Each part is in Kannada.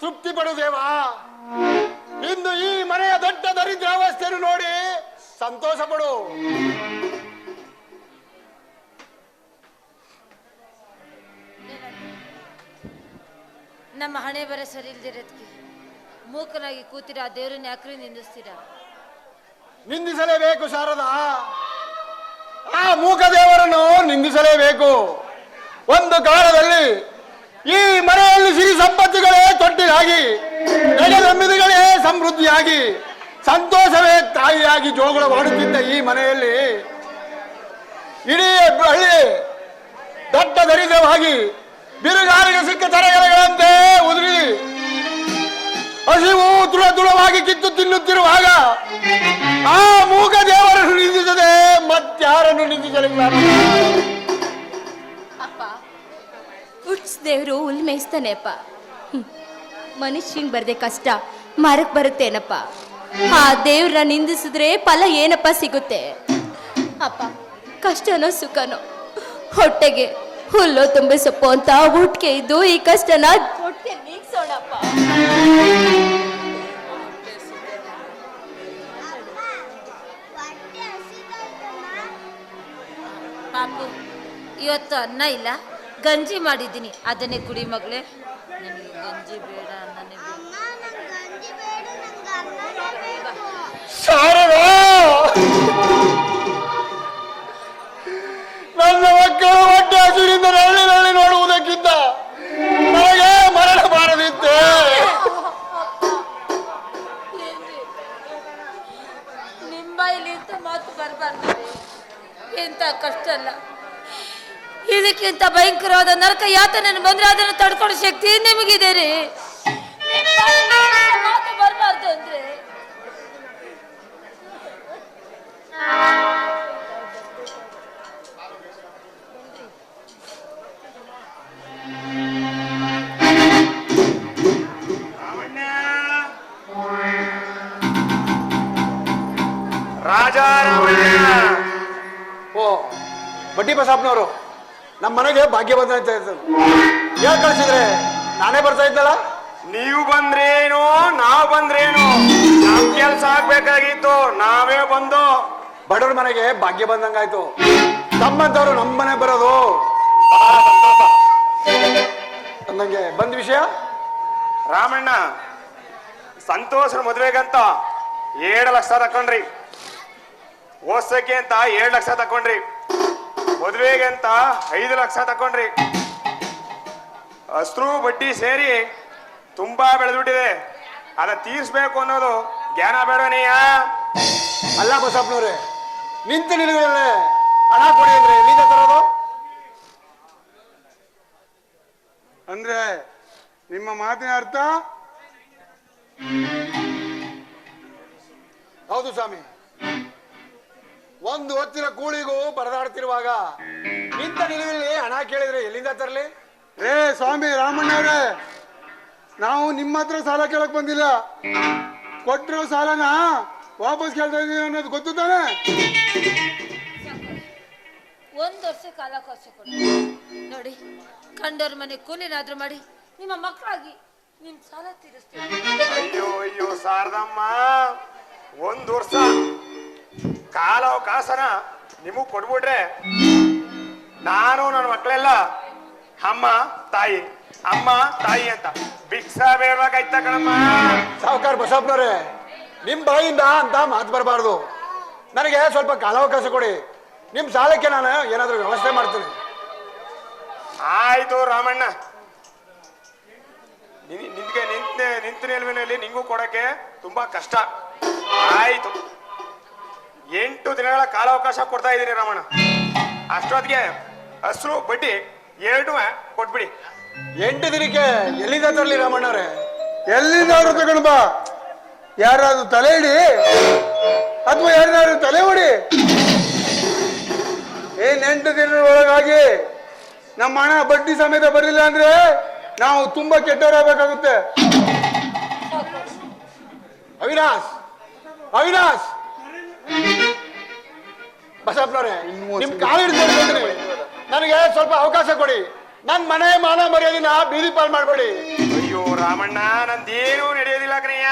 ತೃಪ್ತಿ ಪಡು ದೇವ. ಇಂದು ಈ ಮನೆಯ ದೊಡ್ಡ ದರಿದ್ರಾವಸ್ಥೆಯನ್ನು ನೋಡಿ ಸಂತೋಷ ಪಡು. ನಮ್ಮ ಹಣೆ ಬರ ಸರಿ ಇಲ್ದಿರೋದಕ್ಕೆ ಮೂಕನಾಗಿ ಕೂತಿರ ಆ ದೇವ್ರನ್ನ ಯಾಕ್ರಿ ನಿಂದಿಸ್ತೀರ? ನಿಂದಿಸಲೇಬೇಕು ಶಾರದಾ. ಆ ಮೂಕ ದೇವರನ್ನು ನಿಂದಿಸಲೇಬೇಕು. ಒಂದು ಕಾಲದಲ್ಲಿ ಈ ಮನೆಯಲ್ಲಿ ಸಿರಿ ಸಂಪತ್ತುಗಳೇ ತೊಟ್ಟಿಲಾಗಿ ನೆಲೆನಮ್ಮಿದಿಗಳೇ ಸಮೃದ್ಧಿಯಾಗಿ, ಸಂತೋಷವೇ ತಾಯಿಯಾಗಿ ಜೋಗುಳ ಮಾಡುತ್ತಿದ್ದ ಈ ಮನೆಯಲ್ಲಿ ಇಡೀ ಹಳ್ಳಿ ದಟ್ಟ ದರಿದ್ರವಾಗಿ ಬಿರುಗಾರಿಗೆ ಸಿಕ್ಕ ತರಗಲೆಗಳಂತೆ ಉದುರಿ ಹಸಿವು ತುಳ ತುಳವಾಗಿ ಕಿತ್ತು ತಿನ್ನುತ್ತಿರುವಾಗ ಆ ಮೂಗ ದೇವರನ್ನು ನಿಂದಿಸದೆ ಮತ್ತಾರನ್ನು ನಿಂದಿಸಲಿಲ್ಲ. ಹುಟ್ಸ್ ದೇವರು ಹುಲ್ ಮೇಯಿಸ್ತಾನೆಪ್ಪ. ಮನುಷ್ಯಂಗೆ ಬರದೆ ಕಷ್ಟ, ಮರಕ್ ಬರುತ್ತೇನಪ್ಪ. ಆ ದೇವ್ರನ್ನ ನಿಂದಿಸಿದ್ರೆ ಫಲ ಏನಪ್ಪ ಸಿಗುತ್ತೆ? ಅಪ್ಪ, ಕಷ್ಟನೋ ಸುಖನೋ? ಹೊಟ್ಟೆಗೆ ಹುಲ್ಲು ತುಂಬೆ ಸೊಪ್ಪು ಅಂತ ಊಟಕ್ಕೆ ಇದ್ದು ಈ ಕಷ್ಟನ ಹೊಟ್ಟೆ ನೀಗ್ಸೋಣಪ್ಪ ಪಾಪು, ಇವತ್ತು ಅನ್ನ ಇಲ್ಲ? ಗಂಜಿ ಮಾಡಿದ್ದೀನಿ. ಅದನ್ನೇ ಕುಡಿ ಮಗಳೇ. ನನಗೆ ಗಂಜಿ ಬೇಡ ಅನ್ನನೇ ಬೇಡ ಇದಕ್ಕಿಂತ ಭಯಂಕರವಾದ ನರಕ ಯಾತನೆ ಬಂದ್ರೆ ಅದನ್ನು ತಡ್ಕೊಳ್ಳೋ ಶಕ್ತಿ ನಿಮಗಿದೆ ರೀ. ಬರಬಾರ್ದು ಅಂದ್ರೆ. ರಾಜಾರಾಮಣ್ಣ. ಓ, ಬಡ್ಡಿ ಬಸಪ್ಪನವರು ನಮ್ಮ ಮನೆಗೆ ಭಾಗ್ಯ ಬಂದ ಅಂತ ಯಾಕೆ ಕಳಿಸಿದ್ರೆ? ನಾನೇ ಬರ್ತಾ ಇದ್ದಲ್ಲ? ನೀವು ಬಂದ್ರೇನು ನಾವು ಬಂದ್ರೇನು? ನಮ್ ಕೆಲ್ಸ ಆಗ್ಬೇಕಾಗಿತ್ತು ನಾವೇ ಬಂದು. ಬಡವ್ರ ಮನೆಗೆ ಭಾಗ್ಯ ಬಂದಂಗಾಯ್ತು. ತಮ್ಮಂತವ್ರು ನಮ್ಮ ಮನೆ ಬರೋದು. ಬಹಳ ಸಂತೋಷ ಅಂದಂಗೆ ಬಂದ ವಿಷಯ? ರಾಮಣ್ಣ ಸಂತೋಷನ ಮದ್ವೆಗಂತ ಏಳು ಲಕ್ಷ ತಕೊಂಡ್ರಿ. ಓದ್ಸಕ್ಕೆ ಅಂತ ಏಳು ಲಕ್ಷ ತಕೊಂಡ್ರಿ. ಮದ್ವೆಗೆ ಅಂತ ಐದು ಲಕ್ಷ ತಕೊಂಡ್ರಿ. ಅಸ್ರು ಬಡ್ಡಿ ಸೇರಿ ತುಂಬಾ ಬೆಳೆದ್ಬಿಟ್ಟಿದೆ. ಅದ ತೀರ್ಸ್ಬೇಕು ಅನ್ನೋದು ಜ್ಞಾನ ಬೇಡವನೀಯ ಅಲ್ಲ ಬಸಪ್ಪನವ್ರೆ ನಿಂತು ನಿಲ್ಲ ಹಣ ಕೊಡಿ ಅಂದ್ರೆ ಎಲ್ಲಿಂದ ತರೋದು? ಅಂದ್ರೆ ನಿಮ್ಮ ಮಾತಿನ ಅರ್ಥ? ಹೌದು ಸ್ವಾಮಿ. ಒಂದು ಹೊತ್ತಿನ ಕೂಳಿಗೂ ಪರದಾಡ್ತಿರುವಾಗ ನಿಂತ ನಿಲುವಲ್ಲಿ ಹಣ ಕೇಳಿದ್ರೆ ಎಲ್ಲಿಂದ ತರಲಿ? ರೇ ಸ್ವಾಮಿ ರಾಮಣ್ಣವ್ರೆ ನಾವು ನಿಮ್ಮ ಹತ್ರ ಸಾಲ ಕೇಳಕ್ ಬಂದಿಲ್ಲ. ಕೊಟ್ಟಿರೋ ಸಾಲನ ವಾಪಸ್ ಕೇಳ್ತಾ ಇದೀವಿ ಅನ್ನೋದು ಗೊತ್ತು ತಾನೆ? ಒಂದು ವರ್ಷ ಕಾಲಾವಕಾಶ ಕೊಡಿ. ನೋಡಿ ಕಂಡವ್ರ ಮನೆ ಕೂಲಿನಾದ್ರೂ ಮಾಡಿ ನಿಮ್ಮ ಮಕ್ಕಳಾಗಿ ನಿಮ್ ಸಾಲ ತೀರಿಸ್ತೀವಿ ಅಯ್ಯೋ ಅಯ್ಯೋ ಶಾರದಮ್ಮ ಒಂದ್ ವರ್ಷ. ಕಾಲಾವಕಾಶನ ನಿಮಗ್ ಕೊಡ್ಬಿಡ್ರೆ ನಾನು ನನ್ನ ಮಕ್ಕಳೆಲ್ಲ ಅಮ್ಮ ತಾಯಿ ಅಮ್ಮ ತಾಯಿ ಅಂತ ಭಿಕ್ಷಾ ಬೇಡಬೇಕಾಯ್ತ ಕಣಮ್ಮ? ಸಾವುಕಾರ ಬಸಪ್ಪನವ್ರೆ ನಿಮ್ ಬಾಯಿಂದ ಅಂತ ಮಾತು ಬರಬಾರ್ದು. ನನಗೆ ಸ್ವಲ್ಪ ಕಾಲಾವಕಾಶ ಕೊಡಿ. ನಿಮ್ ಸಾಲಕ್ಕೆ ನಾನು ಏನಾದ್ರೂ ವ್ಯವಸ್ಥೆ ಮಾಡ್ತೀನಿ. ಆಯ್ತು ರಾಮಣ್ಣ. ನಿನ್- ನಿನ್ಗೆ ನಿಂತ ನಿಂತ ನಿಲ್ವಿನಲ್ಲಿ ನಿಂಗೂ ಕೊಡಕ್ಕೆ ತುಂಬಾ ಕಷ್ಟ. ಆಯ್ತು. ಎಂಟು ದಿನಗಳ ಕಾಲಾವಕಾಶ ಕೊಡ್ತಾ ಇದ್ದೀನಿ ರಾಮಣ್ಣ. ಅಷ್ಟೊತ್ತಿಗೆ ಹಸ್ರು, ಬಡ್ಡಿ ಎರಡು ಕೊಟ್ಬಿಡಿ. ಎಂಟು ದಿನಕ್ಕೆ ಎಲ್ಲಿಂದ ತರಲಿ ರಾಮಣ್ಣವ್ರೆ? ಎಲ್ಲಿಂದಾದ್ರೂ ತಗೊಂಡು ಬಾ. ಯಾರಾದ್ರೂ ತಲೆ ಇಡಿ ಅಥವಾ ಯಾರನ್ನಾದ್ರೂ ತಲೆ ಹೊಡಿ. ಏನ್ ಎಂಟು ದಿನದ ಒಳಗಾಗಿ ನಮ್ಮ ಹಣ ಬಡ್ಡಿ ಸಮೇತ ಬರಲಿಲ್ಲ ಅಂದ್ರೆ ನಾವು ತುಂಬಾ ಕೆಟ್ಟವರಾಗಬೇಕಾಗುತ್ತೆ. ಅವಿನಾಶ್ ಅವಿನಾಶ್. ಬಸಪ್ಪನವ್ರೆ ನಿಮ್ ಕಾಲು ಹಿಡಿದು ನನಗೆ ಸ್ವಲ್ಪ ಅವಕಾಶ ಕೊಡಿ. ನನ್ನ ಮನೆ ಮಾನ ಮರ್ಯಾದಿನ ಬೀದಿ ಪಾಲ್ ಮಾಡ್ಬೇಡಿ. ಅಯ್ಯೋ ರಾಮಣ್ಣ ನಂದೇನು ನಡೆಯೋದಿಲ್ಲ ಕಣಯ್ಯ.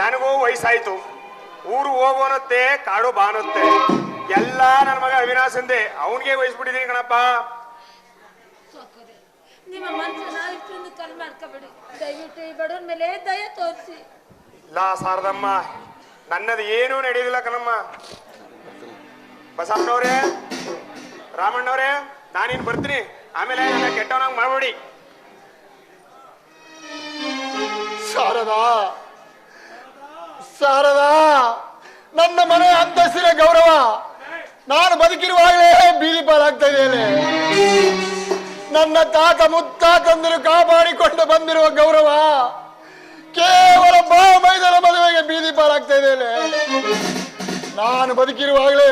ನನಗೂ ವಯಸ್ಸಾಯ್ತು. ಊರು ಹೋಗೋನತ್ತೆ ಕಾಡು ಬಾನುತ್ತೆ. ಎಲ್ಲ ನನ್ನ ಮಗ ಅವಿನಾಶ್ ಅಂದೆ. ಅವನಿಗೆ ವಹಿಸ್ಬಿಟ್ಟಿದೀನಿ ಕಣಪ್ಪ. ನಿಮ್ಮ ಮನಸ್ಸನ್ನ ಇಷ್ಟೊಂದು ಕಲ್ ಮಾಡ್ಕೋಬೇಡಿ. ದಯವಿಟ್ಟು ಈ ಬಡವನ ಮೇಲೆ ದಯ ತೋರಿಸಿ. ಇಲ್ಲ ಸಾರದಮ್ಮ ನನ್ನದು ಏನೂ ನಡೆಯೋದಿಲ್ಲ ಕಣಮ್ಮ. ಬಸವಣ್ಣವ್ರೆ, ರಾಮಣ್ಣವ್ರೆ, ನಾನಿನ್ ಬರ್ತೀನಿ. ಆಮೇಲೆ ನನ್ನ ಕೆಟ್ಟವನಾಗ ಮಾಡಬೇಡಿ. ಶಾರದಾ ಶಾರದಾ, ನನ್ನ ಮನೆ ಅಂತಸ್ತಿನ ಗೌರವ. ನಾನು ಬದುಕಿರುವಾಗಲೇ ಬೀದಿ ಪಾಲಾಗ್ತಾ ಇದ್ದೇನೆ. ನನ್ನ ತಾತ ಮುತ್ತಾತಂದಿರು ಕಾಪಾಡಿಕೊಂಡು ಬಂದಿರುವ ಗೌರವ. ಕೇವಲ ಮೈದಾನ ಮದುವೆಗೆ ಬೀದಿ ಪಾಲಾಗ್ತಾ ಇದ್ದೇನೆ ನಾನು ಬದುಕಿರುವಾಗಲೇ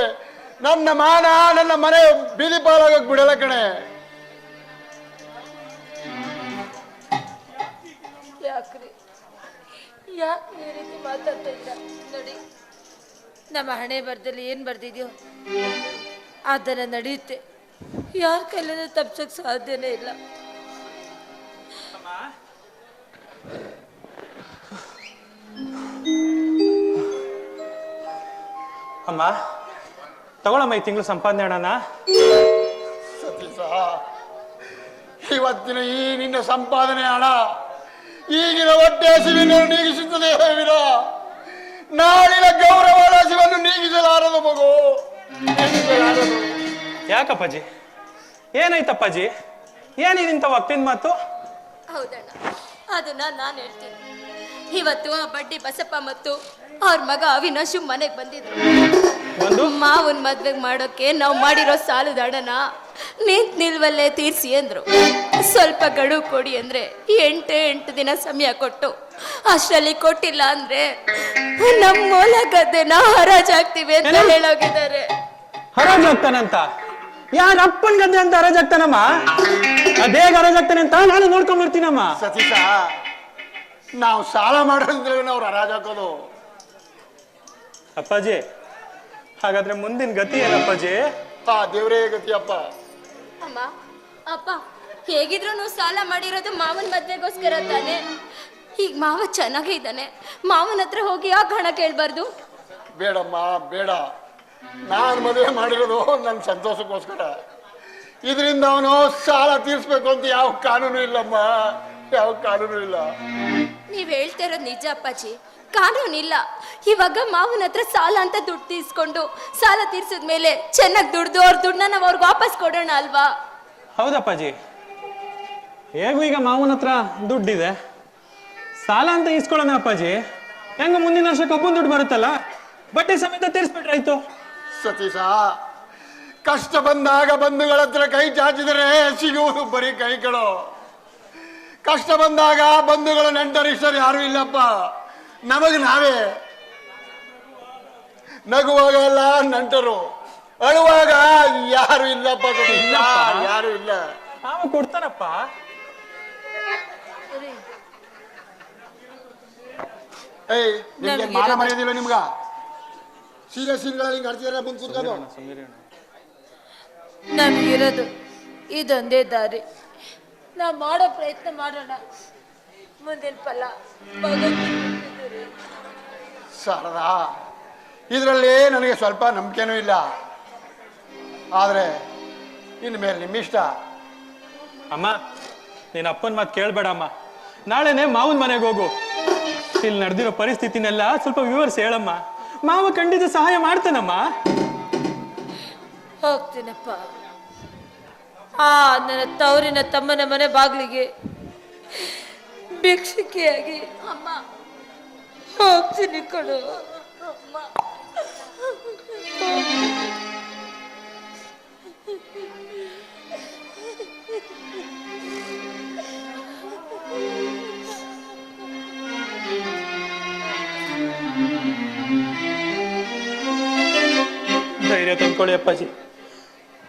ನನ್ನ ಮಾನ ನನ್ನ ಮನೆ ಬೀದಿ ಪಾಲಾಗಕ್ ಬಿಡಲ್ಲ ಕಣೆ. ಯಾಕ್ರಿ? ಯಾಕೆ ಈ ರೀತಿ ಮಾತಾಡ್ತಾ ಇದ್ದ ನೋಡಿ. ನಮ್ಮ ಹಣೆ ಬರ್ದಲ್ಲಿ ಏನು ಬರ್ದಿದ್ಯೋ ಅದನ್ನ ನಡೆಯುತ್ತೆ. ಯಾರ ಕೈಲಿಂದ ತಪ್ಸೋಕ್ ಸಾಧ್ಯನೇ ಇಲ್ಲ. ಅಮ್ಮ ತಗೊಳಮ್ಮ ಈ ತಿಂಗಳು ಸಂಪಾದನೆ ಹಣನ? ಸತೀಶ ಇವತ್ತಿನ ಈ ನಿನ್ನ ಸಂಪಾದನೆ ಹಣ ಈಗಿನ ಒಟ್ಟೆ ಹಸಿವಿನ ನೀಗಿಸುತ್ತದೆ ವಿನ ನಾಳಿನ ಗೌರವದ ಹಸಿವನ್ನು ನೀಗಿಸಲಾರದು ಮಗು. ನೀಗಿಸಲಾರದು ಯಾಕಪ್ಪಾಜಿ? ಏನಾಯ್ತಪ್ಪಾಜಿ? ಏನಿದಿಂತ ಒಪ್ಪಿನ ಮಾತು? ಹೌದಣ್ಣ ಅದನ್ನ ನಾನು ಹೇಳ್ತೀನಿ. ಇವತ್ತು ಆ ಬಡ್ಡಿ ಬಸಪ್ಪ ಮತ್ತು ಅವ್ರ ಮಗ ಅವಿನಾಶು ಮನೆಗೆ ಬಂದಿದ್ರು. ಮಾವನ್ ಮದ್ವೆಗ್ ಮಾಡೋಕೆ ನಾವು ಮಾಡಿರೋ ಸಾಲದ ಹಣನ ನಿಂತ್ ನಿಲ್ವಲ್ಲೇ ತೀರ್ಸಿ ಅಂದ್ರು. ಸ್ವಲ್ಪ ಗಡು ಕೊಡಿ ಅಂದ್ರೆ ಎಂಟು ಎಂಟು ದಿನ ಸಮಯ ಕೊಟ್ಟು ಅಷ್ಟರಲ್ಲಿ ಕೊಟ್ಟಿಲ್ಲ ಅಂದ್ರೆ ನಮ್ಮ ಮೂಲ ಗದ್ದೆನ ಹರಾಜಾಗ್ತೀವಿ ಅಂತ? ಹೇಳೋಗಿದ್ದಾರೆ. ಹರಾಜಾಗ್ತಾನಂತ ಯಾರ ಅಪ್ಪನ್ ಗದ್ದೆ ಅಂತ ಹರಾಜಾಗ್ತಾನಮ್ಮ ಅದೇ ಹರಾಜಾಗ್ತಾನೆ ಅಂತ ನಾನು ನೋಡ್ಕೊಂಡ್ಬಿಡ್ತೀನಮ್ಮ ಸತೀಶ ನಾವು ಸಾಲ ಮಾಡೋದ್ರೆ ಅವ್ರು ಹರಾಜ್ ಹಾಕೋದು ಅಪ್ಪಾಜಿ ಹಾಗಾದ್ರೆ ಮುಂದಿನ ಗತಿ ಏನಪ್ಪಾಜಿ ಆ ದೇವರೇ ಗತಿಯಪ್ಪ ಅಮ್ಮ ಅಪ್ಪ ಹೇಗಿದ್ರು ನೀವು ಸಾಲ ಮಾಡಿರೋದು ಮಾವನ ಮದ್ವೆಗೋಸ್ಕರ ತಾನೆ. ಈಗ ಮಾವ ಚೆನ್ನಾಗೇ ಇದ್ದಾನೆ. ಮಾವನ ಹತ್ರ ಹೋಗಿ ಯಾಕೆ ಹಣ ಕೇಳ್ಬಾರ್ದು. ಬೇಡಮ್ಮ ಬೇಡ. ನಾನು ಮದುವೆ ಮಾಡಿರೋದು ನನ್ನ ಸಂತೋಷಕ್ಕೋಸ್ಕರ. ಇದರಿಂದ ಅವನು ಸಾಲ ತೀರಿಸ್ಬೇಕು ಅಂತ ಯಾವ ಕಾನೂನು ಇಲ್ಲಮ್ಮ. ಯಾವ ಕಾನೂನು ಇಲ್ಲ? ನೀವ್ ಹೇಳ್ತಾ ಇರೋದ್ ನಿಜ ಅಪ್ಪಾಜಿ. ಕಾನೂನಿಲ್ಲ ಇವಾಗ ಮಾವನ ಹತ್ರ ಸಾಲ ಅಂತ ದುಡ್ಡು ತೀರ್ಸ್ಕೊಂಡು ಸಾಲ ತೀರ್ಸಿದ್ಮೇಲೆ ಚೆನ್ನಾಗಿ ದುಡ್ದು ಅವ್ರ ದುಡ್ಡನ್ನ ನಾವು ಅವ್ರಿಗೆ ವಾಪಸ್ ಕೊಡೋಣ ಅಲ್ವಾ? ಹೌದಪ್ಪಾಜಿ ಹೇಗೂ ಈಗ ಮಾವನ ಹತ್ರ ದುಡ್ಡಿದೆ? ಸಾಲ ಅಂತ ಇಸ್ಕೊಳ್ಳೋಣ ಅಪ್ಪಾಜಿ. ಹೆಂಗ ಮುಂದಿನ ವರ್ಷ ಕಬ್ಬನ್ ದುಡ್ಡು ಬರುತ್ತಲ್ಲ ಬಟ್ಟೆ ಸಮೇತ ತೀರಿಸ್ಬಿಟ್ರಾಯ್ತು ಸತೀಶ ಕಷ್ಟ ಬಂದಾಗ ಬಂಧುಗಳ ಹತ್ರ ಕೈ ಚಾಚಿದ್ರೆ ಸಿಗುವುದು ಬರೀ ಕೈಗಳು ಕಷ್ಟ ಬಂದಾಗ ಬಂಧುಗಳು ನೆಂಟರಿಷ್ಟರು ಯಾರು ಇಲ್ಲಪ್ಪ. ನಮಗೆ ನಾವೇ. ನಗುವಾಗ ಎಲ್ಲ ನೆಂಟರು. ಅಳುವಾಗ ಯಾರು ಇಲ್ಲಪ್ಪ ಇಲ್ಲ ಯಾರು ಇಲ್ಲ. ನಾವು ಕೊಡ್ತಾರಪ್ಪ. ಏಯ್ ನಿಮ್ಗೆ ಮಾನ ಮರ್ಯಾದಿಲ್ಲ ನಿಮ್ಗ? ಸೀರೆ ಸೀರೆಗಳಲ್ಲಿ ಹಿಂಗೆ ಆಡ್ತಿದಾರೆ ಮುಂದೆ ಕೂತ್ಕೊಂಡು ನಮಗಿರೋದು ಇದೊಂದೇ ದಾರಿ. ನಾವು ಮಾಡೋ ಪ್ರಯತ್ನ ಮಾಡೋಣ. ಮುಂದಿನ ಫಲ. ಶಾರದಾ ಇದರಲ್ಲಿ ನನಗೆ ಸ್ವಲ್ಪ ನಂಬಿಕೆನೂ ಇಲ್ಲ. ಆದರೆ ಇನ್ಮೇಲೆ ನಿಮ್ಮಿಷ್ಟ. ಅಮ್ಮ ನೀನು ಅಪ್ಪನ ಮಾತು ಕೇಳ್ಬೇಡಮ್ಮ ನಾಳೆನೇ ಮಾವನ ಮನೆಗೆ ಹೋಗು. ಇಲ್ಲಿ ನಡೆದಿರೋ ಪರಿಸ್ಥಿತಿನೆಲ್ಲ ಸ್ವಲ್ಪ ವಿವರಿಸಿ ಹೇಳಮ್ಮ. ಮಾವ ಖಂಡಿತ ಸಹಾಯ ಮಾಡ್ತಾನಮ್ಮ. ಹೋಗ್ತೀನಪ್ಪ. ಆ ನನ್ನ ತವರಿನ ತಮ್ಮನ ಮನೆ ಬಾಗಿಲಿಗೆ ಭಿಕ್ಷಿಕೆಯಾಗಿ ಅಮ್ಮ ಹೋಗ್ತೀನಿ ಅಮ್ಮ ಧೈರ್ಯ ತಂದ್ಕೊಳ್ಳಿ ಅಪ್ಪಾಜಿ.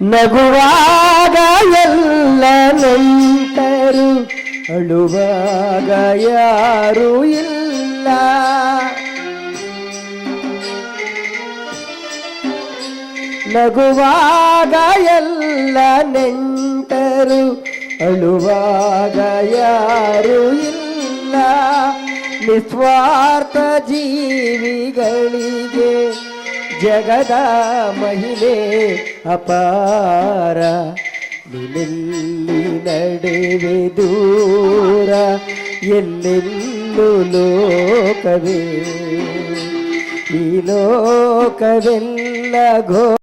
ನಗುವಾಗ ಎಲ್ಲ ನೆಂಟರು ಅಳುವಾಗ ಯಾರೂ ಇಲ್ಲ ನಗುವಾಗ ಎಲ್ಲ ನೆಂಟರು ಅಳುವಾಗ ಯಾರು ಇಲ್ಲ ನಿಸ್ವಾರ್ಥ ಜೀವಿಗಳಿಗೆ ಜಗದ ಮಹಿಮೆ ಅಪಾರ ನಿನ್ನೆಲ್ಲಿ ನಡೆವೆ ದೂರ ಎಲ್ಲೆಲ್ಲೂ ಲೋಕವೇ ಈ ಲೋಕವೆಲ್ಲ ಘೋ